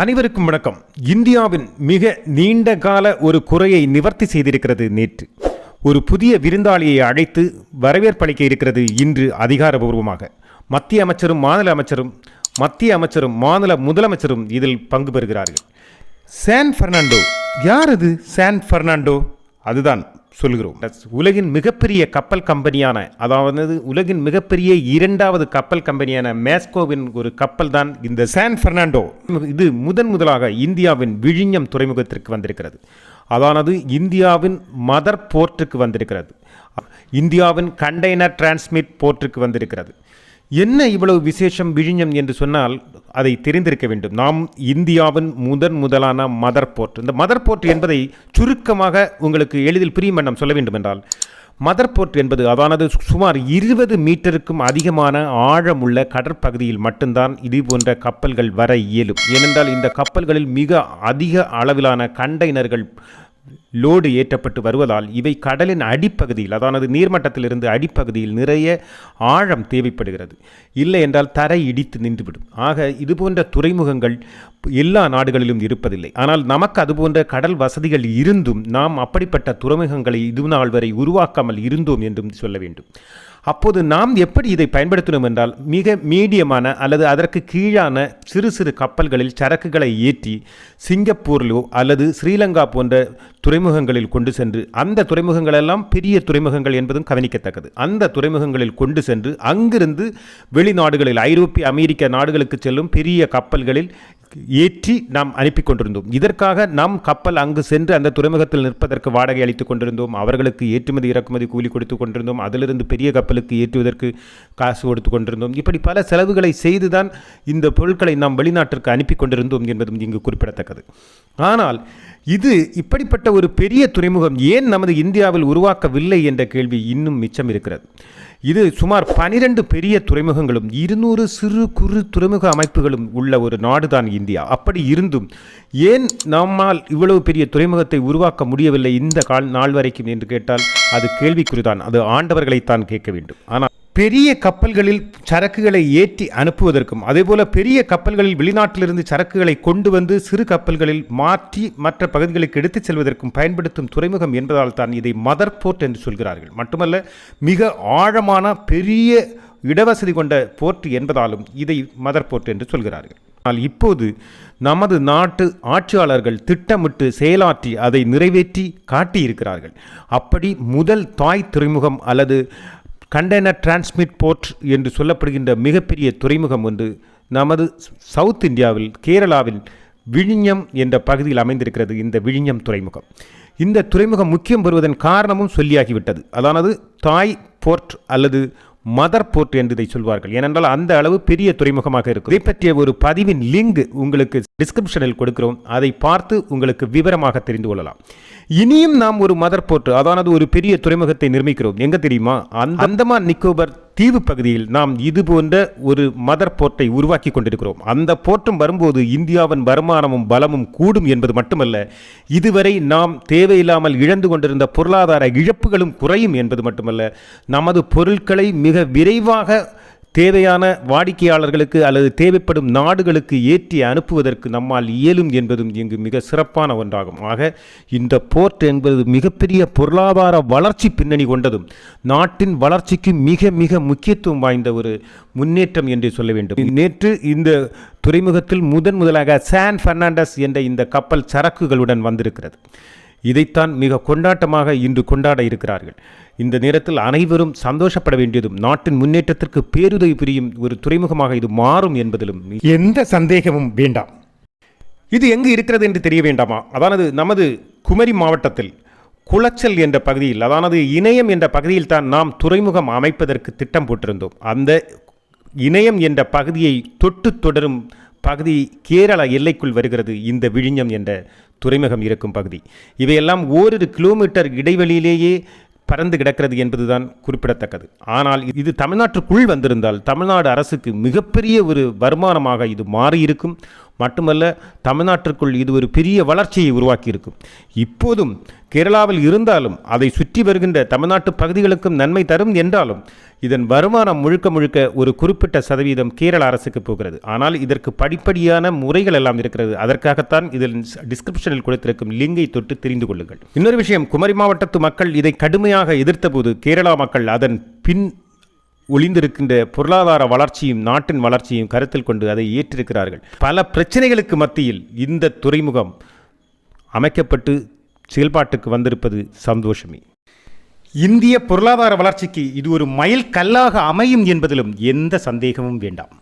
அனைவருக்கும் வணக்கம். இந்தியாவின் மிக நீண்ட கால ஒரு குறையை நிவர்த்தி செய்திருக்கிறது நேற்று. ஒரு புதிய விருந்தாளியை அழைத்து வரவேற்பளிக்க இருக்கிறது இன்று அதிகாரபூர்வமாக. மத்திய அமைச்சரும் மாநில அமைச்சரும் மத்திய அமைச்சரும் மாநில முதலமைச்சரும் இதில் பங்கு பெறுகிறார்கள். சான் பெர்னாண்டோ யார் அது? சான் பெர்னாண்டோ அதுதான். சொல்கிறோம். உலகின் மிகப்பெரிய கப்பல் கம்பெனியான அதாவது உலகின் மிகப்பெரிய இரண்டாவது கப்பல் கம்பெனியான மேஸ்கோவின் ஒரு கப்பல் தான் இந்த சான் பெர்னாண்டோ இது முதன் முதலாக இந்தியாவின் விழிஞம் துறைமுகத்திற்கு வந்திருக்கிறது. அதானது இந்தியாவின் மதர் போர்ட்டுக்கு வந்திருக்கிறது. இந்தியாவின் கண்டெய்னர் டிரான்ஸ்மிட் போர்ட்டுக்கு வந்திருக்கிறது. என்ன இவ்வளவு விசேஷம் விழிஞம் என்று சொன்னால் அதை தெரிந்திருக்க வேண்டும். நாம் இந்தியாவின் முதன் முதலான மதர் போர்ட் இந்த மதர் போர்ட் என்பதை சுருக்கமாக உங்களுக்கு எளிதில் புரியும் வண்ணம் சொல்ல வேண்டும் என்றால் மதர் போர்ட் என்பது அதானது சுமார் இருபது மீட்டருக்கும் அதிகமான ஆழமுள்ள கடற்பகுதியில் மட்டும்தான் இது போன்ற கப்பல்கள் வர இயலும். ஏனென்றால் இந்த கப்பல்களில் மிக அதிக அளவிலான கண்டெய்னர்கள் லோடு ஏற்றப்பட்டு வருவதால் இவை கடலின் அடிப்பகுதியில் அதானது நீர்மட்டத்திலிருந்து அடிப்பகுதியில் நிறைய ஆழம் தேவைப்படுகிறது. இல்லை என்றால் தரை இடித்து நின்றுவிடும். ஆக இதுபோன்ற துறைமுகங்கள் எல்லா நாடுகளிலும் இருப்பதில்லை. ஆனால் நமக்கு அதுபோன்ற கடல் வசதிகள் இருந்தும் நாம் அப்படிப்பட்ட துறைமுகங்களை இது நாள் வரை உருவாக்காமல் இருந்தோம் என்றும் சொல்ல வேண்டும். அப்போது நாம் எப்படி இதை பயன்படுத்தணும் என்றால் மிக மீடியமான அல்லது அதற்கு கீழான சிறு சிறு கப்பல்களில் சரக்குகளை ஏற்றி சிங்கப்பூரிலோ அல்லது ஸ்ரீலங்கா போன்ற துறைமுகங்களில் கொண்டு சென்று அந்த துறைமுகங்களெல்லாம் பெரிய துறைமுகங்கள் என்பதும் கவனிக்கத்தக்கது. அந்த துறைமுகங்களில் கொண்டு சென்று அங்கிருந்து வெளிநாடுகளில் ஐரோப்பிய அமெரிக்க நாடுகளுக்கு செல்லும் பெரிய கப்பல்களில் ஏற்றி நாம் அனுப்பி கொண்டிருந்தோம். இதற்காக நாம் கப்பல் அங்கு சென்று அந்த துறைமுகத்தில் நிற்பதற்கு வாடகை அளித்துக் கொண்டிருந்தோம். அவர்களுக்கு ஏற்றுமதி இறக்குமதி கூலி கொடுத்து கொண்டிருந்தோம். அதிலிருந்து பெரிய கப்பலுக்கு ஏற்றுவதற்கு காசு கொடுத்து கொண்டிருந்தோம். இப்படி பல செலவுகளை செய்துதான் இந்த பொருட்களை நாம் வெளிநாட்டிற்கு அனுப்பி கொண்டிருந்தோம் என்பதும் இங்கு குறிப்பிடத்தக்கது. ஆனால் இது இப்படிப்பட்ட ஒரு பெரிய துறைமுகம் ஏன் நமது இந்தியாவில் உருவாக்கவில்லை என்ற கேள்வி இன்னும் மிச்சம் இருக்கிறது. இது சுமார் பனிரெண்டு பெரிய துறைமுகங்களும் இருநூறு சிறு குறு துறைமுக அமைப்புகளும் உள்ள ஒரு நாடுதான் இந்தியா. அப்படி இருந்தும் ஏன் நம்மால் இவ்வளவு பெரிய துறைமுகத்தை உருவாக்க முடியவில்லை இந்த கால் நாள் வரைக்கும் என்று கேட்டால் அது கேள்விக்குறிதான். அது ஆண்டவர்களைத்தான் கேட்க வேண்டும். ஆனால் பெரிய கப்பல்களில் சரக்குகளை ஏற்றி அனுப்புவதற்கும் அதேபோல பெரிய கப்பல்களில் வெளிநாட்டிலிருந்து சரக்குகளை கொண்டு வந்து சிறு கப்பல்களில் மாற்றி மற்ற பகுதிகளுக்கு எடுத்துச் செல்வதற்கும் பயன்படுத்தும் துறைமுகம் என்பதால் தான் இதை மதர் போர்ட் என்று சொல்கிறார்கள். மட்டுமல்ல மிக ஆழமான பெரிய இடவசதி கொண்ட போர்ட் என்பதாலும் இதை மதர் போர்ட் என்று சொல்கிறார்கள். ஆனால் இப்போது நமது நாட்டு ஆட்சியாளர்கள் திட்டமிட்டு செயலாற்றி அதை நிறைவேற்றி காட்டியிருக்கிறார்கள். அப்படி முதல் தாய் துறைமுகம் அல்லது கண்டெய்னர் டிரான்ஸ்மிட் போர்ட் என்று சொல்லப்படுகின்ற மிகப்பெரிய துறைமுகம் ஒன்று நமது சவுத் இந்தியாவில் கேரளாவில் விழிஞம் என்ற பகுதியில் அமைந்திருக்கிறது இந்த விழிஞம் துறைமுகம். இந்த துறைமுகம் முக்கியம் பெறுவதன் காரணமும் சொல்லியாகிவிட்டது. அதானது தாய் போர்ட் அல்லது மதர் போர்ட் என்று இதை சொல்வார்கள். ஏனென்றால் அந்த அளவு பெரிய துறைமுகமாக இருக்கும் இதை பற்றிய ஒரு பதிவின் லிங்க் உங்களுக்கு டிஸ்கிரிப்ஷனில் கொடுக்கிறோம். அதை பார்த்து உங்களுக்கு விவரமாக தெரிந்து கொள்ளலாம். இனியும் நாம் ஒரு மதர் போர்ட் அதானது ஒரு பெரிய துறைமுகத்தை நிர்மிக்கிறோம். எங்க தெரியுமா? அந்த அந்தமான் நிக்கோபர் தீவு பகுதியில் நாம் இது போன்ற ஒரு மதர் போர்ட்டை உருவாக்கி கொண்டிருக்கிறோம். அந்த போர்ட்டம் வரும்போது இந்தியாவின் வருமானமும் பலமும் கூடும் என்பது மட்டுமல்ல இதுவரை நாம் தேவையில்லாமல் இழந்து கொண்டிருந்த பொருளாதார இழப்புகளும் குறையும் என்பது மட்டுமல்ல நமது பொருட்களை மிக விரைவாக தேவையான வாடிக்கையாளர்களுக்கு அல்லது தேவைப்படும் நாடுகளுக்கு ஏற்றி அனுப்புவதற்கு நம்மால் இயலும் என்பதும் இங்கு மிக சிறப்பான ஒன்றாகும். ஆக இந்த போர்ட் என்பது மிகப்பெரிய பொருளாதார வளர்ச்சி பின்னணி கொண்டதும் நாட்டின் வளர்ச்சிக்கு மிக மிக முக்கியத்துவம் வாய்ந்த ஒரு முன்னேற்றம் என்று சொல்ல வேண்டும். நேற்று இந்த துறைமுகத்தில் முதன் முதலாக சான் பெர்னாண்டஸ் என்ற இந்த கப்பல் சரக்குகளுடன் வந்திருக்கிறது. இதைத்தான் மிக கொண்டாட்டமாக இன்று கொண்டாட இருக்கிறார்கள். இந்த நேரத்தில் அனைவரும் சந்தோஷப்பட வேண்டியதும் நாட்டின் முன்னேற்றத்திற்கு பேருதவி புரியும் ஒரு துறைமுகமாக இது மாறும் என்பதிலும் எந்த சந்தேகமும் வேண்டாம். இது எங்கு இருக்கிறது என்று தெரிய வேண்டாமா? அதானது நமது குமரி மாவட்டத்தில் குளச்சல் என்ற பகுதியில் அதானது இணையம் என்ற பகுதியில் தான் நாம் துறைமுகம் அமைப்பதற்கு திட்டம் போட்டிருந்தோம். அந்த இணையம் என்ற பகுதியை தொட்டு தொடரும் பகுதி கேரள எல்லைக்குள் வருகிறது. இந்த விழிஞம் என்ற துறைமுகம் இருக்கும் பகுதி. இவையெல்லாம் ஓரிரு கிலோமீட்டர் இடைவெளியிலேயே பறந்து கிடக்கிறது என்பதுதான் குறிப்பிடத்தக்கது. ஆனால் இது தமிழ்நாட்டுக்குள் வந்திருந்தால் தமிழ்நாடு அரசுக்கு மிகப்பெரிய ஒரு வருமானமாக இது மாறியிருக்கும். மட்டுமல்ல தமிழ்நாட்டிற்குள் இது ஒரு பெரிய வளர்ச்சியை உருவாக்கியிருக்கும் இப்போதும் கேரளாவில் இருந்தாலும் அதை சுற்றி வருகின்ற தமிழ்நாட்டு பகுதிகளுக்கும் நன்மை தரும் என்றாலும் இதன் வருமானம் முழுக்க முழுக்க ஒரு குறிப்பிட்ட சதவீதம் கேரள அரசுக்கு போகிறது. ஆனால் இதற்கு படிப்படியான முறைகள் எல்லாம் இருக்கிறது. அதற்காகத்தான் இதில் டிஸ்கிரிப்ஷனில் கொடுத்திருக்கும் லிங்கை தொட்டு தெரிந்து கொள்ளுங்கள். இன்னொரு விஷயம் குமரி மாவட்டத்து மக்கள் இதை கடுமையாக எதிர்த்தபோது கேரளா மக்கள் அதன் பின் ஒளிந்திருக்கின்ற பொருளாதார வளர்ச்சியும் நாட்டின் வளர்ச்சியும் கருத்தில் கொண்டு அதை ஏற்றிருக்கிறார்கள். பல பிரச்சனைகளுக்கு மத்தியில் இந்த துறைமுகம் அமைக்கப்பட்டு செயல்பாட்டுக்கு வந்திருப்பது சந்தோஷமே. இந்திய பொருளாதார வளர்ச்சிக்கு இது ஒரு மைல் கல்லாக அமையும் என்பதிலும் எந்த சந்தேகமும் வேண்டாம்.